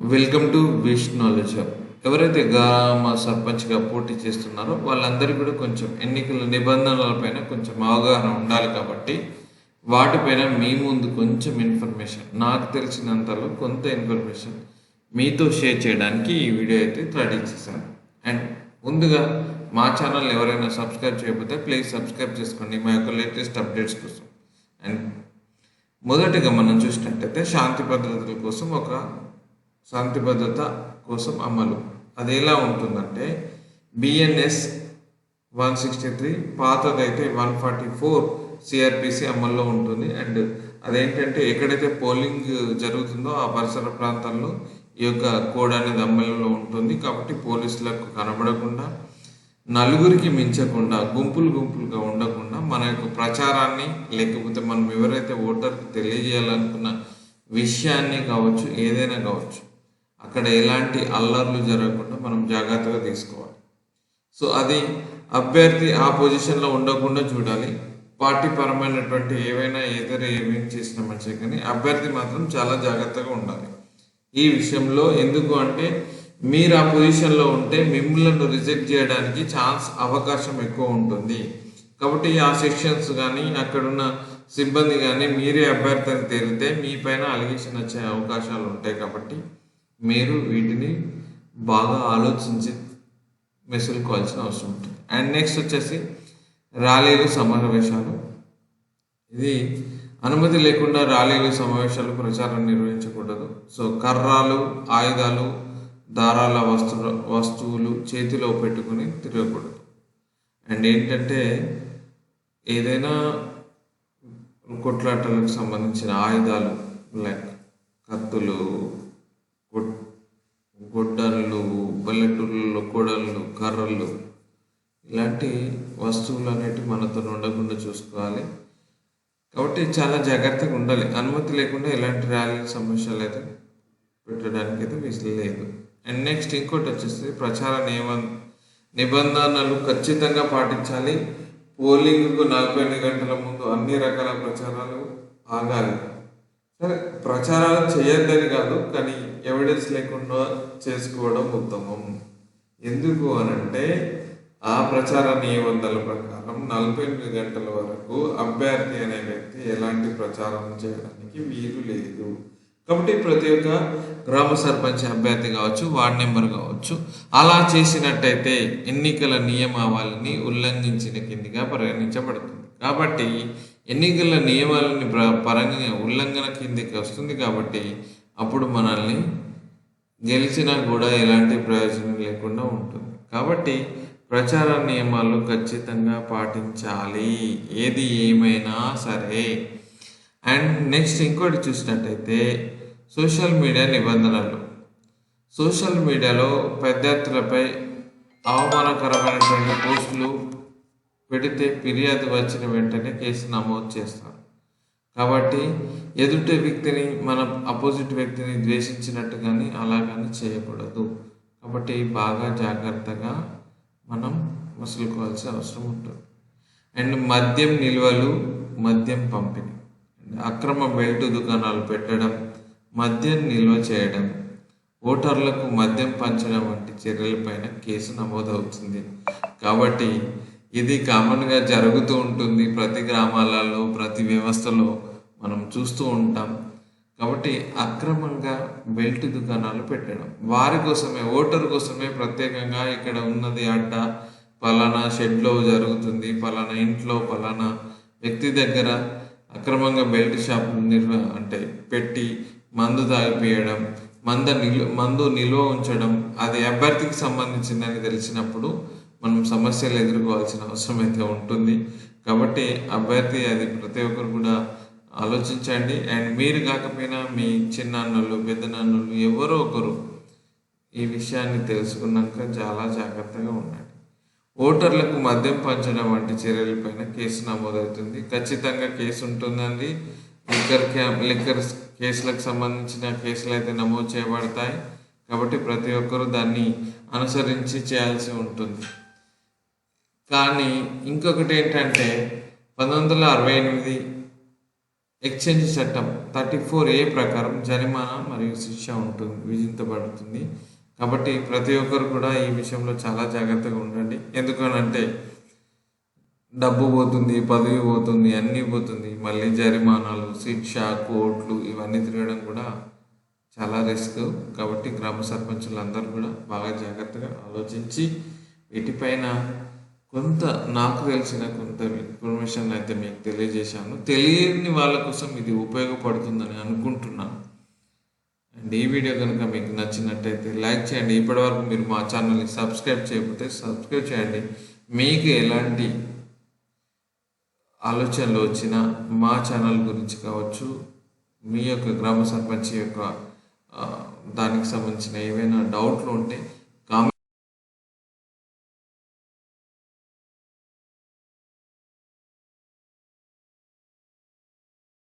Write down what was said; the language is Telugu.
వెల్కమ్ టు విష్ నాలెడ్జ్ ఎవరైతే గ్రామ సర్పంచ్గా పోటీ చేస్తున్నారో వాళ్ళందరికీ కూడా కొంచెం ఎన్నికల నిబంధనలపైన కొంచెం అవగాహన ఉండాలి కాబట్టి వాటిపైన మీ ముందు కొంచెం ఇన్ఫర్మేషన్ నాకు తెలిసినంతలో కొంత ఇన్ఫర్మేషన్ మీతో షేర్ చేయడానికి ఈ వీడియో అయితే రెడీ చేశాను. అండ్ ముందుగా మా ఛానల్ ఎవరైనా సబ్స్క్రైబ్ చేయకపోతే ప్లీజ్ సబ్స్క్రైబ్ చేసుకోండి. మా యొక్క లేటెస్ట్ అప్డేట్స్ కోసం. అండ్ మొదటిగా మనం చూసినట్టయితే శాంతి భద్రతల కోసం ఒక శాంతి భద్రత కోసం అమలు. అది ఎలా ఉంటుందంటే బిఎన్ఎస్ వన్ సిక్స్టీ త్రీ పాతదైతే వన్ ఫార్టీ ఫోర్ సిఆర్పిసి అమల్లో ఉంటుంది. అండ్ అదేంటంటే ఎక్కడైతే పోలింగ్ జరుగుతుందో ఆ పరిసర ప్రాంతాల్లో ఈ యొక్క కోడ్ అనేది అమలులో ఉంటుంది. కాబట్టి పోలీసులకు కనబడకుండా నలుగురికి మించకుండా గుంపులు గుంపులుగా ఉండకుండా మన యొక్క ప్రచారాన్ని లేకపోతే మనం ఎవరైతే ఓటర్కి తెలియజేయాలనుకున్న విషయాన్ని కావచ్చు ఏదైనా కావచ్చు అక్కడ ఎలాంటి అల్లర్లు జరగకుండా మనం జాగ్రత్తగా తీసుకోవాలి. సో అది అభ్యర్థి ఆ పొజిషన్లో ఉండకుండా చూడాలి. పార్టీ పరమైనటువంటి ఏవైనా ఏదైనా ఏమేమి చేసినా మంచిగా కానీ అభ్యర్థి మాత్రం చాలా జాగ్రత్తగా ఉండాలి. ఈ విషయంలో ఎందుకు అంటే మీరు ఆ పొజిషన్లో ఉంటే మిమ్మల్ని రిజెక్ట్ చేయడానికి ఛాన్స్ అవకాశం ఎక్కువ ఉంటుంది. కాబట్టి ఆ సెక్షన్స్ కానీ అక్కడున్న సిబ్బంది కానీ మీరే అభ్యర్థి అని తేలితే మీ పైన అలిగేషన్ వచ్చే అవకాశాలు ఉంటాయి కాబట్టి మీరు వీటిని బాగా ఆలోచించి మెసులుకోవాల్సిన అవసరం ఉంటుంది. అండ్ నెక్స్ట్ వచ్చేసి ర్యాలీలు సమావేశాలు. ఇది అనుమతి లేకుండా ర్యాలీలు సమావేశాలు ప్రచారం నిర్వహించకూడదు. సో కర్రాలు ఆయుధాలు దారాల వస్తు వస్తువులు చేతిలో పెట్టుకుని తిరగకూడదు. అండ్ ఏంటంటే ఏదైనా కొట్లాటలకు సంబంధించిన ఆయుధాలు లైక్ కత్తులు గొడ్డళ్ళు పల్లెటూళ్ళలో కొడళ్ళు కర్రలు ఇలాంటి వస్తువులు అనేటివి మనతో ఉండకుండా చూసుకోవాలి. కాబట్టి చాలా జాగ్రత్తగా ఉండాలి. అనుమతి లేకుండా ఎలాంటి ర్యాలీ సమస్యలు అయితే పెట్టడానికి అయితే వీలు లేదు. అండ్ నెక్స్ట్ ఇంకోటి వచ్చేసి ప్రచార నియమ నిబంధనలు ఖచ్చితంగా పాటించాలి. పోలింగ్కు నలభై ఎనిమిది గంటల ముందు అన్ని రకాల ప్రచారాలు ఆగాలి. సరే ప్రచారాలు చేయొద్దని కాదు కానీ ఎవిడెన్స్ లేకుండా చేసుకోవడం ఉత్తమం. ఎందుకు అనంటే ఆ ప్రచార నియమల ప్రకారం నలభై ఎనిమిది గంటల వరకు అభ్యర్థి అనే వ్యక్తి ఎలాంటి ప్రచారం చేయడానికి వీలు లేదు. కాబట్టి ప్రతి ఒక్క గ్రామ సర్పంచ్ అభ్యర్థి కావచ్చు వార్డ్ నెంబర్ కావచ్చు అలా చేసినట్టయితే ఎన్నికల నియమావళిని ఉల్లంఘించిన కిందిగా పరిగణించబడుతుంది. కాబట్టి ఎన్నికల నియమాలని పరంగా ఉల్లంఘన కిందికి వస్తుంది కాబట్టి అప్పుడు మనల్ని గెలిచినా కూడా ఎలాంటి ప్రయోజనం లేకుండా ఉంటుంది. కాబట్టి ప్రచార నియమాలు ఖచ్చితంగా పాటించాలి. ఏది ఏమైనా సరే. అండ్ నెక్స్ట్ ఇంకోటి చూసినట్టయితే సోషల్ మీడియా నిబంధనలు. సోషల్ మీడియాలో పెద్దార్థులపై అవమానకరమైనటువంటి పోస్టులు పెడితే ఫిర్యాదు వచ్చిన వెంటనే కేసు నమోదు చేస్తారు. కాబట్టి ఎదుటి వ్యక్తిని మన అపోజిట్ వ్యక్తిని ద్వేషించినట్టు కానీ అలా కానీ చేయకూడదు. కాబట్టి బాగా జాగ్రత్తగా మనం మసులుకోవాల్సిన అవసరం ఉంటుంది. అండ్ మద్యం నిల్వలు మద్యం పంపిణీ. అక్రమ బెల్ట్ దుకాణాలు పెట్టడం మద్యం నిల్వ చేయడం ఓటర్లకు మద్యం పంచడం వంటి చర్యలపైన కేసు నమోదవుతుంది. కాబట్టి ఇది కామన్గా జరుగుతూ ఉంటుంది ప్రతి గ్రామాలలో ప్రతి వ్యవస్థలో మనం చూస్తూ ఉంటాం. కాబట్టి అక్రమంగా బెల్ట్ దుకాణాలు పెట్టడం. వారి కోసమే ఓటర్ కోసమే ప్రత్యేకంగా ఇక్కడ ఉన్నది అడ్డ. పలానా షెడ్లో జరుగుతుంది పలానా ఇంట్లో పలానా వ్యక్తి దగ్గర అక్రమంగా బెల్ట్ షాప్ నిర్వ అంటే పెట్టి మందు తాగిపియడం మంద నిలు మందు నిల్వ ఉంచడం అది అభ్యర్థికి సంబంధించిందని తెలిసినప్పుడు మనం సమస్యలు ఎదుర్కోవాల్సిన అవసరం అయితే ఉంటుంది. కాబట్టి అభ్యర్థి అది ప్రతి ఒక్కరు కూడా ఆలోచించండి. అండ్ మీరు కాకపోయినా మీ చిన్నాన్నలు పెద్దనాన్నలు ఎవరో ఒకరు ఈ విషయాన్ని తెలుసుకున్నాక చాలా జాగ్రత్తగా ఉండండి. ఓటర్లకు మద్యం పంచడం వంటి చర్యలపైన కేసు నమోదవుతుంది. ఖచ్చితంగా కేసు ఉంటుందండి. లిక్కర్ క్యాంప్ లిక్కర్ కేసులకు సంబంధించిన కేసులు అయితే నమోదు చేయబడతాయి. కాబట్టి ప్రతి ఒక్కరూ దాన్ని అనుసరించి చేయాల్సి ఉంటుంది. కానీ ఇంకొకటి ఏంటంటే పంతొమ్మిది వందల అరవై ఎనిమిది ఎక్స్చేంజ్ చట్టం థర్టీ ఫోర్ ఏ ప్రకారం జరిమానా మరియు శిక్ష ఉంటుంది విధించబడుతుంది. కాబట్టి ప్రతి ఒక్కరు కూడా ఈ విషయంలో చాలా జాగ్రత్తగా ఉండండి. ఎందుకనంటే డబ్బు పోతుంది పదవి పోతుంది అన్నీ పోతుంది. మళ్ళీ జరిమానాలు శిక్ష కోట్లు ఇవన్నీ తిరగడం కూడా చాలా రిస్క్. కాబట్టి గ్రామ సర్పంచులందరూ కూడా బాగా జాగ్రత్తగా ఆలోచించి వీటిపైన కొంత నాకు తెలిసిన కొంత ఇన్ఫర్మేషన్ అయితే మీకు తెలియజేశాను. తెలియని వాళ్ళ కోసం ఇది ఉపయోగపడుతుందని అనుకుంటున్నాను అండ్ ఈ వీడియో కనుక మీకు నచ్చినట్టయితే లైక్ చేయండి. ఇప్పటివరకు మీరు మా ఛానల్ని సబ్స్క్రైబ్ చేయకపోతే సబ్స్క్రైబ్ చేయండి. మీకు ఎలాంటి ఆలోచనలు వచ్చినా మా ఛానల్ గురించి కావచ్చు మీ యొక్క గ్రామ సర్పంచ్ యొక్క దానికి సంబంధించిన ఏవైనా డౌట్లు ఉంటే